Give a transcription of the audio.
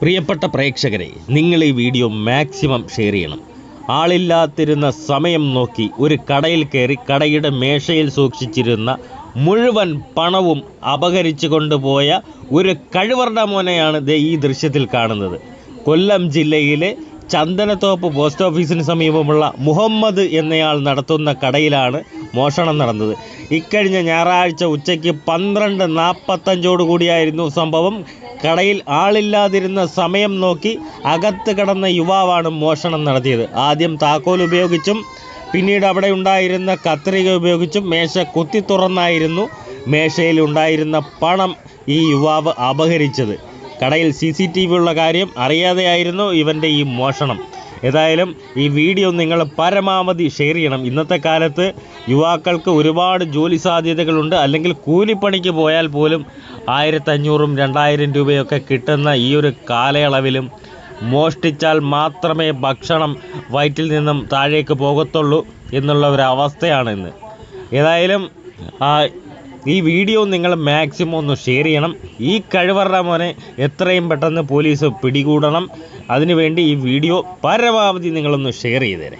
പ്രിയപ്പെട്ട പ്രേക്ഷകരെ നിങ്ങൾ ഈ വീഡിയോ മാക്സിമം ഷെയർ ചെയ്യണം. ആളില്ലാത്തിരുന്ന സമയം നോക്കി ഒരു കടയിൽ കയറി കടയുടെ മേശയിൽ സൂക്ഷിച്ചിരുന്ന മുഴുവൻ പണവും അപഹരിച്ചു കൊണ്ടുപോയ ഒരു കഴിവറുടെ മോനെയാണ് ദേ ഈ ദൃശ്യത്തിൽ കാണുന്നത്. കൊല്ലം ജില്ലയിലെ ചന്ദനത്തോപ്പ് പോസ്റ്റ് ഓഫീസിന് സമീപമുള്ള മുഹമ്മദ് എന്നയാൾ നടത്തുന്ന കടയിലാണ് മോഷണം നടന്നത്. ഇക്കഴിഞ്ഞ ഞായറാഴ്ച ഉച്ചയ്ക്ക് പന്ത്രണ്ട് നാൽപ്പത്തഞ്ചോട് കൂടിയായിരുന്നു സംഭവം. കടയിൽ ആളില്ലാതിരുന്ന സമയം നോക്കി അകത്ത് കിടന്ന യുവാവാണ് മോഷണം നടത്തിയത്. ആദ്യം താക്കോൽ ഉപയോഗിച്ചും പിന്നീട് അവിടെ ഉണ്ടായിരുന്ന കത്രിക ഉപയോഗിച്ചും മേശ കുത്തി തുറന്നായിരുന്നു മേശയിൽ ഉണ്ടായിരുന്ന പണം ഈ യുവാവ് അപഹരിച്ചത്. കടയിൽ സി സി ടി വി ഉള്ള കാര്യം അറിയാതെയായിരുന്നു ഇവന്റെ ഈ മോഷണം. ഏതായാലും ഈ വീഡിയോ നിങ്ങൾ പരമാവധി ഷെയർ ചെയ്യണം. ഇന്നത്തെ കാലത്ത് യുവാക്കൾക്ക് ഒരുപാട് ജോലി സാധ്യതകളുണ്ട്. അല്ലെങ്കിൽ കൂലിപ്പണിക്ക് പോയാൽ പോലും ആയിരത്തഞ്ഞൂറും രണ്ടായിരം രൂപയൊക്കെ കിട്ടുന്ന ഈ ഒരു കാലയളവിലും മോഷ്ടിച്ചാൽ മാത്രമേ ഭക്ഷണം വയറ്റിൽ നിന്നും താഴേക്ക് പോകത്തുള്ളൂ എന്നുള്ള ഒരു അവസ്ഥയാണ് ഇന്ന്. ഏതായാലും ഈ വീഡിയോ നിങ്ങൾ മാക്സിമം ഒന്ന് ഷെയർ ചെയ്യണം. ഈ കഴിവറുടെ മോനെ എത്രയും പെട്ടെന്ന് പോലീസ് പിടികൂടണം. അതിനുവേണ്ടി ഈ വീഡിയോ പരമാവധി നിങ്ങളൊന്ന് ഷെയർ ചെയ്തേരെ.